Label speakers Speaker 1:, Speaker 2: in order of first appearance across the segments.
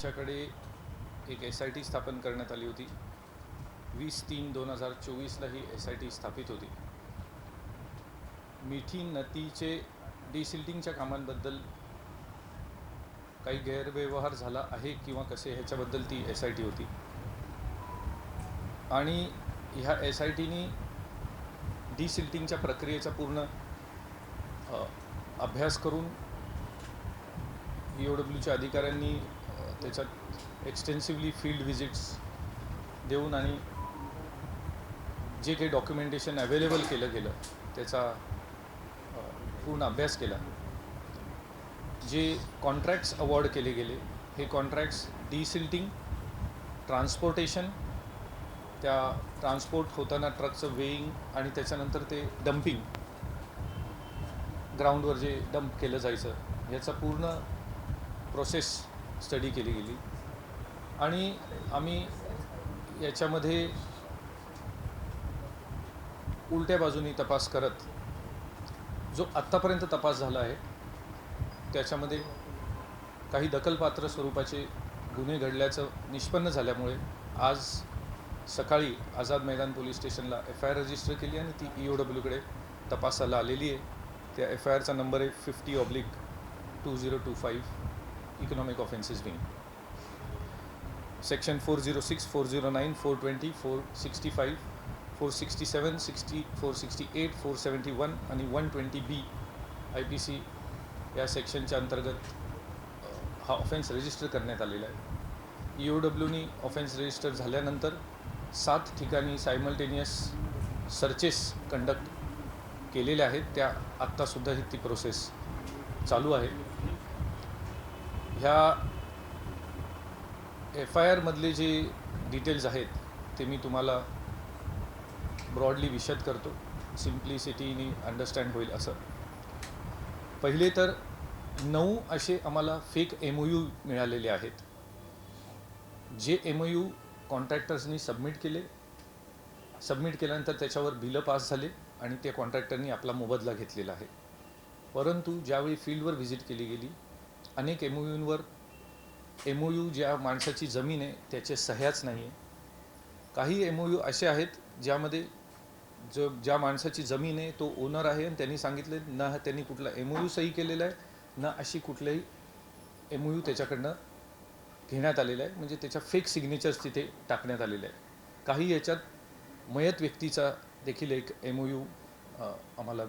Speaker 1: आमच्याकडे एक S I T स्थापन करण्यात आली होती. वीस तीन दोन हजार चोवीसला ही एस आय टी स्थापित होती. मिठी नदीचे डिसिल्टिंगच्या कामांबद्दल काही गैरव्यवहार झाला आहे किंवा कसे ह्याच्याबद्दल ती एस आय टी होती. आणि ह्या एस आय टीनी डिसिल्टिंगच्या प्रक्रियेचा पूर्ण अभ्यास करून ई ओ डब्ल्यूच्या अधिकाऱ्यांनी त्याच्यात एक्सटेन्सिव्हली फील्ड व्हिजिट्स देऊन आणि जे काही डॉक्युमेंटेशन अवेलेबल केलं गेलं त्याचा पूर्ण अभ्यास केला. जे कॉन्ट्रॅक्ट्स अवॉर्ड केले गेले हे कॉन्ट्रॅक्ट्स डिसिल्टिंग ट्रान्सपोर्टेशन त्या ट्रान्सपोर्ट होताना ट्रकचं वेईंग आणि त्याच्यानंतर ते डम्पिंग ग्राउंडवर जे डंप केलं जायचं याचा पूर्ण प्रोसेस स्टडी केली गेली. आणि आम्ही याच्यामध्ये उलट्या बाजूनी तपास करत जो आत्तापर्यंत तपास झाला आहे त्याच्यामध्ये काही दखलपात्र स्वरूपाचे गुन्हे घडल्याचं निष्पन्न झाल्यामुळे आज सकाळी आझाद मैदान पोलीस स्टेशनला एफ आय आर रजिस्टर केली आणि ती ई ओ डब्ल्यूकडे तपासाला आलेली आहे. त्या एफ आय आरचा नंबर आहे fifty oblique two zero two five economic offences wing section four zero six four zero nine four twenty four sixty five four sixty seven sixty four sixty eight four seventy one आणि one twenty B I P C या सेक्शनच्या अंतर्गत हा offence register करण्यात आलेला आहे. E O डब्ल्यूनी offence register झाल्यानंतर सात ठिकाणी सायमल्टेनियस सर्चेस कंडक्ट केलेल्या आहेत. त्या आत्तासुद्धा ही ती प्रोसेस चालू आहे. ह्या एफ आय आरमधले जे डिटेल्स आहेत ते मी तुम्हाला ब्रॉडली विशद करतो. सिम्प्लिसिटीने अंडरस्टँड होईल असं. पहिले तर नऊ असे आम्हाला फेक एम ओ यू मिळालेले आहेत जे एम ओ यू कॉन्ट्रॅक्टर्सनी सबमिट केले. सबमिट केल्यानंतर त्याच्यावर बिलं पास झाले आणि त्या कॉन्ट्रॅक्टरनी आपला मोबदला घेतलेला आहे. परंतु ज्यावेळी फील्डवर व्हिजिट केली गेली अनेक एम ओ यूंवर एम ओ यू ज्या माणसाची जमीन आहे त्याचे सह्याच नाही आहे. काही एम ओ यू असे आहेत ज्यामध्ये जो ज्या माणसाची जमीन आहे तो ओनर आहे आणि त्यांनी सांगितले ना त्यांनी कुठला एम ओ यू सही केलेला आहे न अशी कुठल्याही एम ओ यू त्याच्याकडनं घेण्यात आलेलं आहे. म्हणजे त्याच्या फेक सिग्नेचर्स तिथे टाकण्यात आलेले आहे काही याच्यात मयत व्यक्तीचा देखील एक एम ओ यू आम्हाला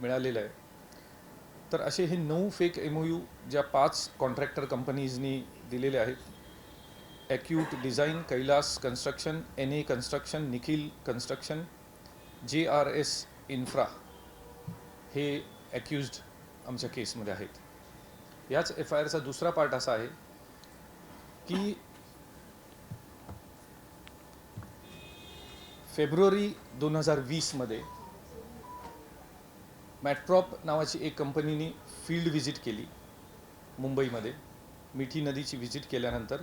Speaker 1: मिळालेला आहे. तर असे हे नऊ फेक एम ओ यू ज्या पाच कॉन्ट्रॅक्टर कंपनीजनी दिलेले आहेत. Acute design Kailas construction N A construction Nikhil construction J R S infra हे ॲक्युज्ड आमच्या केसमध्ये आहेत. याच एफ आय आरचा दुसरा पार्ट असा आहे की फेब्रुवारी दोन हजार वीसमध्ये मॅट्रॉप नावाची एक कंपनीने फील्ड व्हिजिट केली मुंबईमध्ये. मिठी नदीची व्हिजिट केल्यानंतर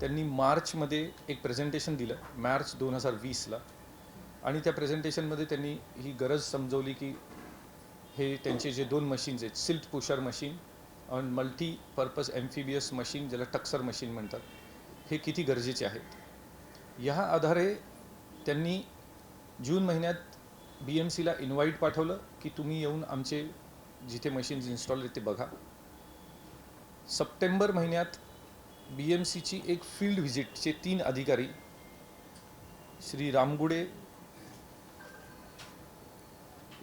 Speaker 1: त्यांनी मार्चमध्ये एक प्रेझेंटेशन दिलं मार्च दोन हजार वीसला. आणि त्या प्रेझेंटेशनमध्ये त्यांनी ही गरज समजवली की हे त्यांचे जे दोन मशीन्स आहेत सिल्ट पुशर मशीन आणि मल्टी पर्पज एम्फिबियस मशीन ज्याला टक्सर मशीन म्हणतात हे किती गरजेचे आहेत? ह्या आधारे त्यांनी जून महिन्यात बी एम सीला इन्व्हाइट पाठवलं की तुम्ही येऊन आमचे जिथे मशीन्स इन्स्टॉल आहेत ते बघा. सप्टेंबर महिन्यात बी एम सीची एक फील्ड व्हिजिटचे तीन अधिकारी श्री रामगुडे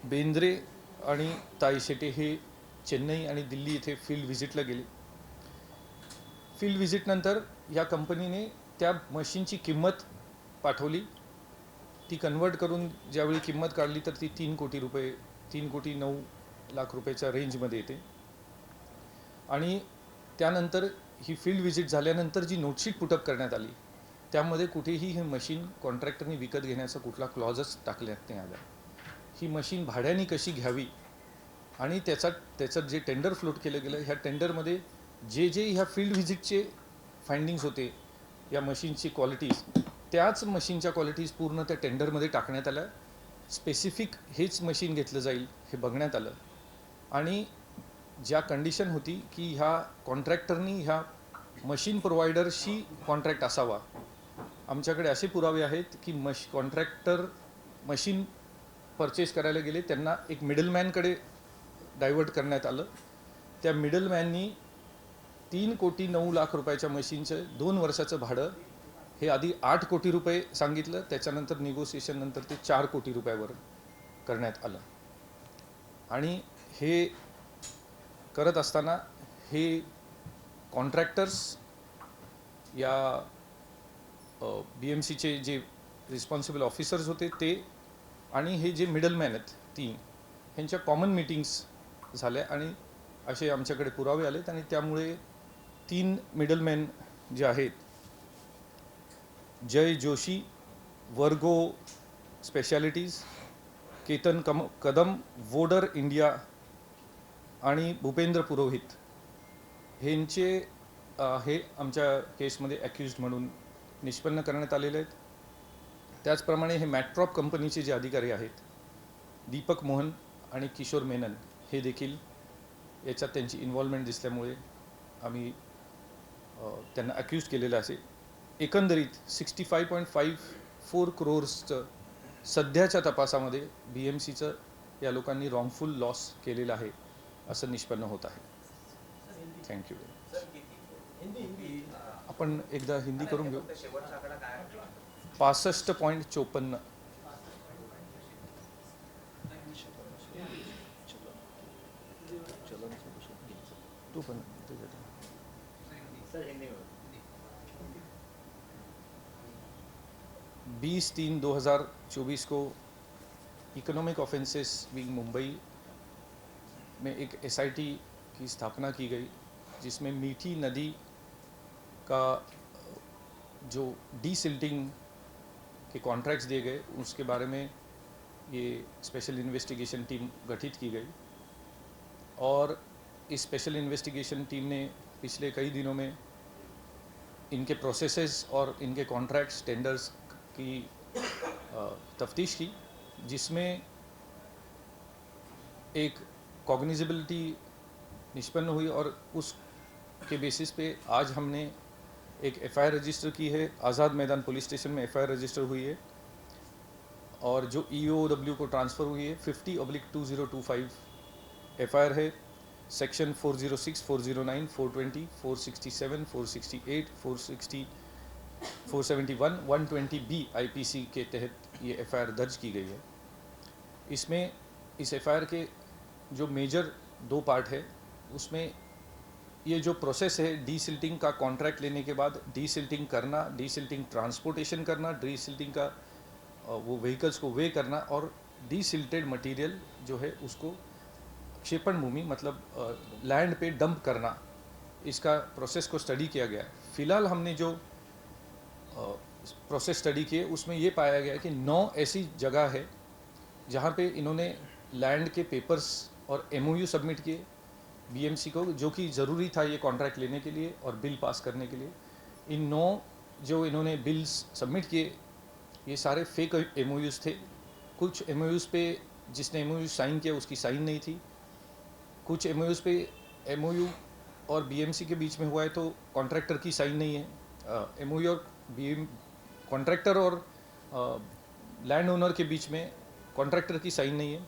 Speaker 1: बेंद्रे आणि ताई शेटे हे चेन्नई आणि दिल्ली येथे फील्ड व्हिजिटला गेले. फील्ड व्हिजिटनंतर या कंपनीने त्या मशीनची किंमत पाठवली. ती कन्वर्ट करून ज्यावेळी किंमत काढली तर ती तीन कोटी रुपये तीन कोटी नऊ लाख रुपयाच्या रेंजमध्ये येते. आणि त्यानंतर ही फील्ड व्हिजिट झाल्यानंतर जी नोटशीट पुटअप करण्यात आली त्यामध्ये कुठेही हे मशीन कॉन्ट्रॅक्टरनी विकत घेण्याचा कुठला क्लॉजच टाकल्यात नाही आला ही मशीन भाड्याने कशी घ्यावी आणि त्याचा त्याचं जे टेंडर फ्लोट केलं गेलं ह्या टेंडरमध्ये जे जे ह्या फील्ड व्हिजिटचे फाइंडिंग्स होते या मशीनची क्वालिटीज त्याच मशीनच्या क्वालिटीज पूर्ण त्या टेंडरमध्ये टाकण्यात आल्या. स्पेसिफिक हेच मशीन घेतलं जाईल हे बघण्यात आलं. आणि ज्या कंडिशन होती की ह्या कॉन्ट्रॅक्टरनी ह्या मशीन प्रोव्हायडरशी कॉन्ट्रॅक्ट असावा. आमच्याकडे असे पुरावे आहेत की मश कॉन्ट्रॅक्टर मशीन परचेस करायला गेले त्यांना एक मिडलमॅनकडे डायव्हर्ट करण्यात आलं. त्या मिडलमॅननी तीन कोटी नऊ लाख रुपयाच्या मशीनचं दोन वर्षाचं भाडं हे आधी आठ कोटी रुपये सांगितलं त्याच्यानंतर निगोसिएशन नंतर ते चार कोटी रुपयावर करण्यात आलं. आणि हे करत असताना हे कॉन्ट्रॅक्टर्स या बी एम सीचे जे रिस्पॉन्सिबल ऑफिसर्स होते ते आणि हे जे मिडलमॅन आहेत ती ह्यांच्या कॉमन मीटिंग्स झाल्या आणि असे आमच्याकडे पुरावे आलेत आणि त्यामुळे तीन मिडलमॅन जे आहेत जय जोशी वर्गो स्पेशालिटीज केतन कम कदम वोडर इंडिया आणि भूपेंद्र पुरोहित. ह्यांचे हे आमच्या केसमध्ये ॲक्युज्ड म्हणून निष्पन्न करण्यात आलेले आहेत. त्याचप्रमाणे हे मॅट्रॉप कंपनीचे जे अधिकारी आहेत दीपक मोहन आणि किशोर मेनन हे देखील याच्यात त्यांची इन्व्हॉल्वमेंट दिसल्यामुळे आम्ही त्यांना अक्यूज केलेलं असे. एकंदरीत sixty five point five four क्रोर्सचं सध्याच्या तपासामध्ये बी एम सीचं या लोकांनी रॉंगफुल लॉस केलेलं आहे असं निष्पन्न होत आहे. थँक्यू आपण एकदा हिंदी करून घेऊ. पासष्ट पॉईंट चोपन्न. तू पण त्याच्यात.
Speaker 2: सर हिंदी में
Speaker 1: बीस तीन 2024 को इकोनॉमिक ऑफेंसेस विंग मुंबई में एक एसआईटी की स्थापना की गई, जिसमें मीठी नदी का जो डीसिल्टिंग के कॉन्ट्रैक्ट्स दिए गए, उसके बारे में ये स्पेशल इन्वेस्टिगेशन टीम गठित की गई और इस स्पेशल इन्वेस्टिगेशन टीम ने पिछले कई दिनों में इनके प्रोसेसेस और इनके कॉन्ट्रैक्ट्स टेंडर्स की तफ्तीश की जिसमें एक कॉग्निजिबिलिटी निष्पन्न हुई और उस के बेसिस पे आज हमने एक एफआईआर रजिस्टर की है। आज़ाद मैदान पुलिस स्टेशन में एफआईआर रजिस्टर हुई है और जो ईओडब्ल्यू को ट्रांसफ़र हुई है fifty oblique two zero two five F है। सेक्शन 406, 409, 420, 467, 468, 460, 471, 120 बी आईपीसी के तहत ये एफआईआर दर्ज की गई है। इसमें इस एफआईआर के जो मेजर दो पार्ट है उसमें ये जो प्रोसेस है डी सिल्टिंग का कॉन्ट्रैक्ट लेने के बाद डी सिल्टिंग करना डी सिल्टिंग ट्रांसपोर्टेशन करना डी सिल्टिंग का वो व्हीकल्स को वे करना और डी सिल्टेड मटीरियल जो है उसको क्षेपण भूमि मतलब लैंड पे डंप करना इसका प्रोसेस को स्टडी किया गया। फ़िलहाल हमने जो प्रोसेस स्टडी किए, उसमें ये पाया गया कि नौ ऐसी जगह है जहाँ पे इन्होंने लैंड के पेपर्स और एमओयू सबमिट किए बीएमसी को, जो कि ज़रूरी था ये कॉन्ट्रैक्ट लेने के लिए और बिल पास करने के लिए। इन नौ जो इन्होंने बिल्स सबमिट किए, ये सारे फेक एम थे। कुछ एम पे जिसने एमओयू साइन किया, उसकी साइन नहीं थी। कुछ एम पे एम और बीएमसी के बीच में हुआ है तो कॉन्ट्रैक्टर की साइन नहीं है। एम और बी कॉन्ट्रैक्टर और लैंड ओनर के बीच में कॉन्ट्रैक्टर की साइन नहीं है।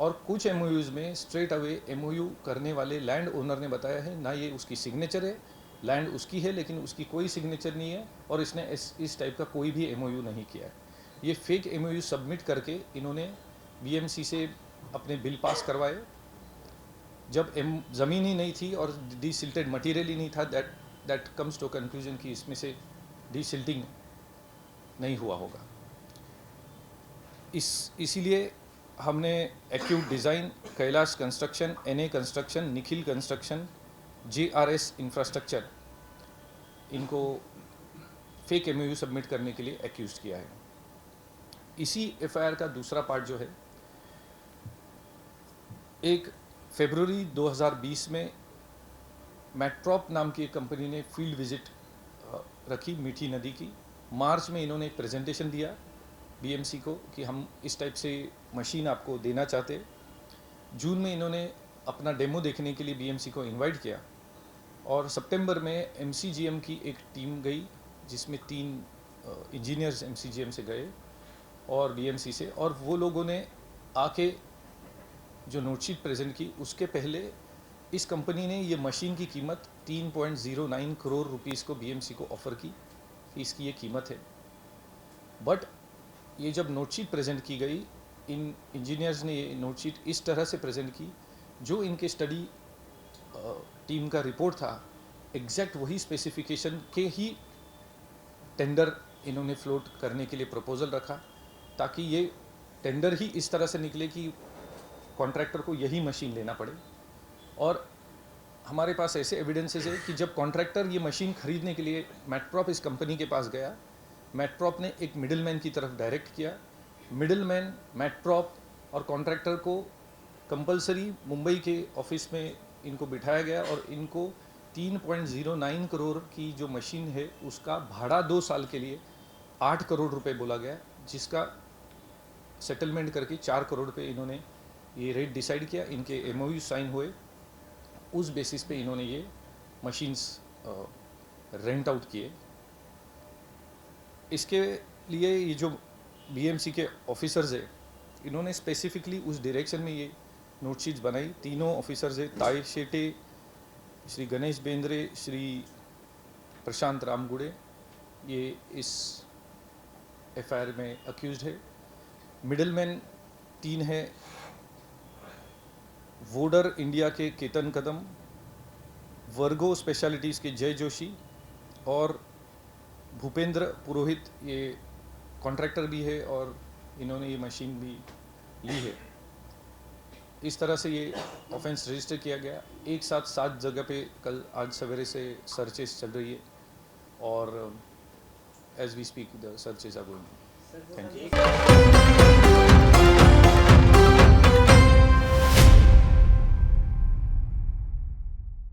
Speaker 1: और कुछ एम में स्ट्रेट अवे एमओयू करने वाले लैंड ओनर ने बताया है, ना ये उसकी सिग्नेचर है लैंड उसकी है, लेकिन उसकी कोई सिग्नेचर नहीं है और इसने इस टाइप का कोई भी एमओयू नहीं किया है। ये फेक एमओयू सबमिट करके इन्होंने बीएमसी से अपने बिल पास करवाए। जब एम ज़मीन ही नहीं थी और डी मटेरियल ही नहीं था that that comes to conclusion कि इसमें से डी सिल्टिंग नहीं हुआ होगा। इस, इसीलिए हमने acute design Kailash construction NA construction Nikhil construction J R S infrastructure इनको फेक एम सबमिट करने के लिए एक्यूज किया है। इसी एफआईआर का दूसरा पार्ट जो है, एक फेब्रुवरी 2020 में मैट्रॉप नाम की एक कंपनी ने फ़ील्ड विज़िट रखी मीठी नदी की। मार्च में इन्होंने एक प्रेजेंटेशन दिया बीएमसी को कि हम इस टाइप से मशीन आपको देना चाहते जून में इन्होंने अपना डेमो देखने के लिए बीएमसी को इनवाइट किया और सितंबर में एमसीजीएम की एक टीम गई, जिसमें तीन इंजीनियर्स एमसीजीएम से गए और डीएमसी से और वो लोगों ने आके जो नोटशीट प्रेजेंट की, उसके पहले इस कंपनी ने ये मशीन की कीमत 3.09 करोड़ रुपीस को बीएमसी को ऑफ़र की। इसकी ये कीमत है। बट ये जब नोटशीट प्रेजेंट की गई, इन इंजीनियर्स ने ये नोटशीट इस तरह से प्रेजेंट की, जो इनके स्टडी टीम का रिपोर्ट था एग्जैक्ट वही स्पेसिफिकेशन के ही टेंडर इन्होंने फ्लोट करने के लिए प्रपोजल रखा, ताकि ये टेंडर ही इस तरह से निकले कि कॉन्ट्रैक्टर को यही मशीन लेना पड़े। और हमारे पास ऐसे एविडेंसेस है कि जब कॉन्ट्रैक्टर ये मशीन खरीदने के लिए मैटप्रॉप इस कंपनी के पास गया मैटप्रॉप ने एक मिडिलमैन की तरफ़ डायरेक्ट किया। मिडिलमैन मैटप्रॉप और कॉन्ट्रैक्टर को कंपलसरी मुंबई के ऑफ़िस में इनको बिठाया गया और इनको 3.09 करोड़ की जो मशीन है, उसका भाड़ा दो साल के लिए आठ करोड़ रुपए बोला गया, जिसका सेटलमेंट करके चार करोड़ पे इन्होंने ये रेट डिसाइड किया। इनके एमओयू साइन हुए। उस बेसिस पे इन्होंने ये मशीन्स रेंट आउट किए। इसके लिए ये जो बीएमसी के ऑफिसर्स है, इन्होंने स्पेसिफिकली उस डायरेक्शन में ये नोटशीट्स बनाई। तीनों ऑफिसर्स है, ताई शेटे, श्री गणेश बेंद्रे, श्री प्रशांत रामगुड़े, ये इस एफआईआर में अक्यूज है। मिडलमैन तीन है वोडर इंडिया के केतन कदम, वर्गो स्पेशलिटीज़ के जय जोशी और भूपेंद्र पुरोहित, ये कॉन्ट्रैक्टर भी है और इन्होंने ये मशीन भी ली है। इस तरह से ये ऑफेंस रजिस्टर किया गया। एक साथ सात जगह पे कल आज सवेरे से सर्चेस चल रही है और as we speak the searches are going thank you